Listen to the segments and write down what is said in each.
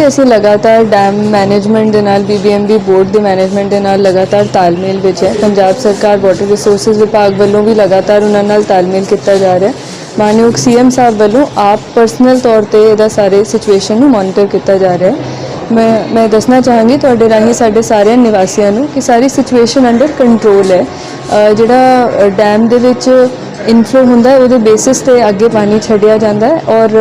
ਜੀ ਅਸੀਂ ਲਗਾਤਾਰ ਡੈਮ ਮੈਨੇਜਮੈਂਟ ਦੇ ਨਾਲ ਬੀਬੀਐਮਬੀ ਬੋਰਡ ਦੇ ਮੈਨੇਜਮੈਂਟ ਦੇ ਨਾਲ ਲਗਾਤਾਰ ਤਾਲਮੇਲ ਵਿੱਚ ਹੈ। ਪੰਜਾਬ ਸਰਕਾਰ ਵਾਟਰ ਰਿਸੋਰਸਸ ਵਿਭਾਗ ਵੱਲੋਂ ਵੀ ਲਗਾਤਾਰ ਉਹਨਾਂ ਨਾਲ ਤਾਲਮੇਲ ਕੀਤਾ ਜਾ ਰਿਹਾ ਹੈ। ਮਾਨਯੋਗ ਸੀਐਮ ਸਾਹਿਬ ਵੱਲੋਂ ਆਪ ਪਰਸਨਲ ਤੌਰ ਤੇ ਇਹਦਾ ਸਾਰੇ ਸਿਚੁਏਸ਼ਨ ਨੂੰ ਮੋਨੀਟਰ ਕੀਤਾ ਜਾ ਰਿਹਾ ਹੈ। ਮੈਂ ਮੈਂ ਦੱਸਣਾ ਚਾਹਾਂਗੀ ਤੁਹਾਡੇ ਰਾਹੀਂ ਸਾਡੇ ਸਾਰਿਆਂ ਨਿਵਾਸੀਆਂ ਨੂੰ ਕਿ ਸਾਰੀ ਸਿਚੁਏਸ਼ਨ ਅੰਡਰ ਕੰਟਰੋਲ ਹੈ। ਜਿਹੜਾ ਡੈਮ ਦੇ ਵਿੱਚ ਇਨਫਲੋ ਹੁੰਦਾ ਉਹਦੇ ਬੇਸਿਸ ਤੇ ਅੱਗੇ ਪਾਣੀ ਛੱਡਿਆ ਜਾਂਦਾ ਹੈ ਔਰ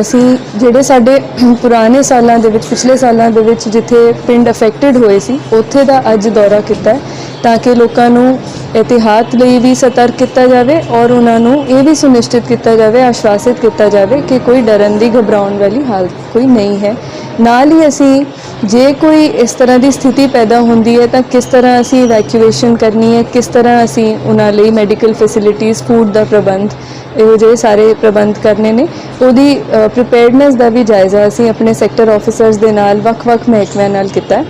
ਅਸੀਂ ਜਿਹੜੇ ਸਾਡੇ ਪੁਰਾਣੇ ਸਾਲਾਂ ਦੇ ਵਿੱਚ, ਪਿਛਲੇ ਸਾਲਾਂ ਦੇ ਵਿੱਚ ਜਿੱਥੇ ਪਿੰਡ ਅਫੈਕਟਡ ਹੋਏ ਸੀ, ਉੱਥੇ ਦਾ ਅੱਜ ਦੌਰਾ ਕੀਤਾ ਹੈ ਤਾਂ ਕਿ ਲੋਕਾਂ ਨੂੰ ਇਤਿਹਾਤ ਲਈ ਵੀ ਸਤਰਕ ਕੀਤਾ ਜਾਵੇ ਔਰ ਉਹਨਾਂ ਨੂੰ ਇਹ ਵੀ ਸੁਨਿਸ਼ਚਿਤ ਕੀਤਾ ਜਾਵੇ, ਆਸ਼ਵਾਸਿਤ ਕੀਤਾ ਜਾਵੇ ਕਿ ਕੋਈ ਡਰਨ ਦੀ ਘਬਰਾਉਣ ਵਾਲੀ ਹਾਲਤ ਕੋਈ ਨਹੀਂ ਹੈ। ਨਾਲ ਹੀ ਅਸੀਂ ਜੇ ਕੋਈ ਇਸ ਤਰ੍ਹਾਂ ਦੀ ਸਥਿਤੀ ਪੈਦਾ ਹੁੰਦੀ ਹੈ ਤਾਂ ਕਿਸ ਤਰ੍ਹਾਂ ਅਸੀਂ ਇਵੈਕੂਏਸ਼ਨ ਕਰਨੀ ਹੈ, ਕਿਸ ਤਰ੍ਹਾਂ ਅਸੀਂ ਉਹਨਾਂ ਲਈ ਮੈਡੀਕਲ ਫੈਸਿਲਿਟੀਆਂ ਫੂਡ ਦਾ ਪ੍ਰਬੰਧ, ਇਹੋ ਜਿਹੇ ਸਾਰੇ ਪ੍ਰਬੰਧ ਕਰਨੇ ਨੇ। ਉਹਦੀ ਪ੍ਰੀਪੇਅਰਡਨੈਸ ਦਾ ਵੀ ਜਾਇਜ਼ਾ ਅਸੀਂ ਆਪਣੇ ਸੈਕਟਰ ਆਫੀਸਰਸ ਦੇ ਨਾਲ ਵੱਖ-ਵੱਖ ਮਹਿਕਮਿਆਂ ਨਾਲ ਕੀਤਾ।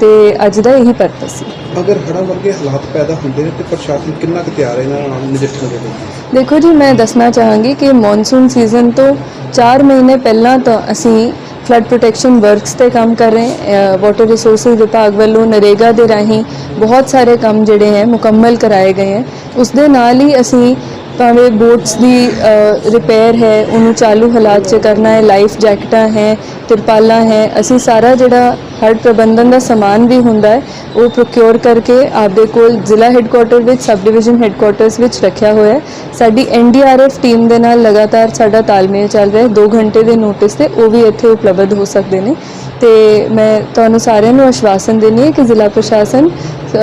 ਤੇ ਅੱਜ ਦਾ ਇਹੀ ਪਰਪਸ ਸੀ। ਅਗਰ ਹੜ੍ਹਾਂ ਵਰਗੇ ਹਾਲਾਤ ਪੈਦਾ ਹੁੰਦੇ ਨੇ ਤੇ ਪ੍ਰਸ਼ਾਸਨ ਕਿੰਨਾ ਕੁ ਤਿਆਰ ਹੈ ਇਹਨਾਂ ਨਾਲ ਨਜਿੱਠਣ ਦੇ ਲਈ? ਦੇਖੋ ਜੀ ਮੈਂ ਦੱਸਣਾ ਚਾਹਾਂਗੀ ਕਿ ਮੌਨਸੂਨ ਸੀਜ਼ਨ ਤੋਂ 4 ਮਹੀਨੇ ਪਹਿਲਾਂ ਤੋਂ ਅਸੀਂ ਫਲੱਡ ਪ੍ਰੋਟੈਕਸ਼ਨ ਵਰਕਸ ਤੇ ਕੰਮ ਕਰ ਰਹੇ ਹਾਂ। ਵਾਟਰ ਰਿਸੋਰਸਸ ਵਿਭਾਗ ਵੱਲੋਂ ਨਰੇਗਾ ਦੇ ਰਾਹੀਂ ਬਹੁਤ ਸਾਰੇ ਕੰਮ ਜਿਹੜੇ ਹੈ ਮੁਕੰਮਲ ਕਰਾਏ ਗਏ ਹੈ। ਉਸ ਦੇ ਨਾਲ ਹੀ ਅਸੀਂ ਭਾਵੇਂ ਬੋਟਸ ਦੀ ਰਿਪੇਅਰ ਹੈ, ਉਹਨੂੰ ਚਾਲੂ ਹਾਲਾਤ 'ਚ ਕਰਨਾ ਹੈ ਲਾਈਫ ਜੈਕਟਾਂ ਹੈ, ਤਿਰਪਾਲਾਂ ਹੈ, ਅਸੀਂ ਸਾਰਾ ਜਿਹੜਾ ਹੜ੍ਹ ਪ੍ਰਬੰਧਨ ਦਾ ਸਮਾਨ ਵੀ ਹੁੰਦਾ ਹੈ, ਉਹ ਪ੍ਰੋਕਿਉਰ ਕਰਕੇ ਆਪਦੇ ਕੋਲ ਜ਼ਿਲ੍ਹਾ ਹੈੱਡਕੁਆਟਰ ਵਿੱਚ ਸਬ ਡਿਵੀਜ਼ਨ ਹੈੱਡਕੁਆਟਰਸ ਵਿੱਚ ਰੱਖਿਆ ਹੋਇਆ ਹੈ। ਸਾਡੀ ਐਨਡੀਆਰਐਫ ਟੀਮ ਦੇ ਨਾਲ ਲਗਾਤਾਰ ਸਾਡਾ ਤਾਲਮੇਲ ਚੱਲ ਰਿਹਾ ਹੈ। 2 ਘੰਟੇ ਦੇ ਨੋਟਿਸ ਤੇ ਉਹ ਵੀ ਇੱਥੇ ਉਪਲਬਧ ਹੋ ਸਕਦੇ ਨੇ। ਤੇ ਮੈਂ ਤੁਹਾਨੂੰ ਸਾਰਿਆਂ ਨੂੰ ਆਸ਼ਵਾਸਨ ਦੇਣੀ ਹੈ ਕਿ ਜ਼ਿਲ੍ਹਾ ਪ੍ਰਸ਼ਾਸਨ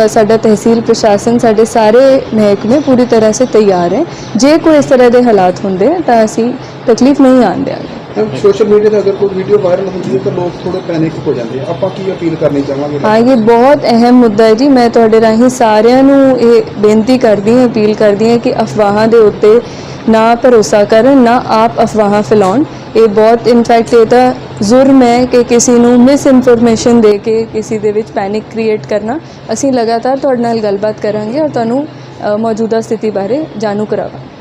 ਸਾਡਾ ਤਹਿਸੀਲ ਪ੍ਰਸ਼ਾਸਨ ਸਾਡੇ ਸਾਰੇ ਮਹਿਕਮੇ ਪੂਰੀ ਤਰ੍ਹਾਂ ਸੇ ਤਿਆਰ ਹੈ। ਜੇ ਕੋਈ ਇਸ ਤਰ੍ਹਾਂ ਦੇ ਹਾਲਾਤ ਹੁੰਦੇ ਤਾਂ ਅਸੀਂ ਤਕਲੀਫ ਨਹੀਂ ਆਉਣ ਦਿਆਂਗੇ। ਸੋਸ਼ਲ ਮੀਡੀਆ ਤੇ ਅਗਰ ਕੋਈ ਵੀਡੀਓ ਵਾਇਰਲ ਹੁੰਦੀ ਹੈ ਤਾਂ ਲੋਕ ਥੋੜੇ ਪੈਨਿਕ ਹੋ ਜਾਂਦੇ ਆ। ਆਪਾਂ ਕੀ ਅਪੀਲ ਕਰਨੀ ਚਾਹਾਂਗੇ? ਹਾਂ ਇਹ ਬਹੁਤ ਅਹਿਮ ਮੁੱਦਾ ਹੈ ਜੀ। ਮੈਂ ਤੁਹਾਡੇ ਰਾਹੀਂ ਸਾਰਿਆਂ ਨੂੰ ਇਹ ਬੇਨਤੀ ਕਰਦੀ ਹਾਂ ਅਪੀਲ ਕਰਦੀ ਹਾਂ ਕਿ ਅਫਵਾਹਾਂ ਦੇ ਉੱਤੇ ਨਾ ਭਰੋਸਾ ਕਰਨ ਨਾ ਆਪ ਅਫਵਾਹਾਂ ਫੈਲਾਉਣ। ਇਹ ਬਹੁਤ ਇਨਫੈਕਟ ਇਹ ਤਾਂ ਜ਼ੁਰਮ ਹੈ ਕਿ ਕਿਸੇ ਨੂੰ ਮਿਸ ਇਨਫੋਰਮੇਸ਼ਨ ਦੇ ਕੇ ਕਿਸੇ ਦੇ ਵਿੱਚ ਪੈਨਿਕ ਕ੍ਰੀਏਟ ਕਰਨਾ। ਅਸੀਂ ਲਗਾਤਾਰ ਤੁਹਾਡੇ ਨਾਲ ਗੱਲਬਾਤ ਕਰਾਂਗੇ ਔਰ ਤੁਹਾਨੂੰ ਮੌਜੂਦਾ ਸਥਿਤੀ ਬਾਰੇ ਜਾਣੂ ਕਰਾਵਾਂਗੇ।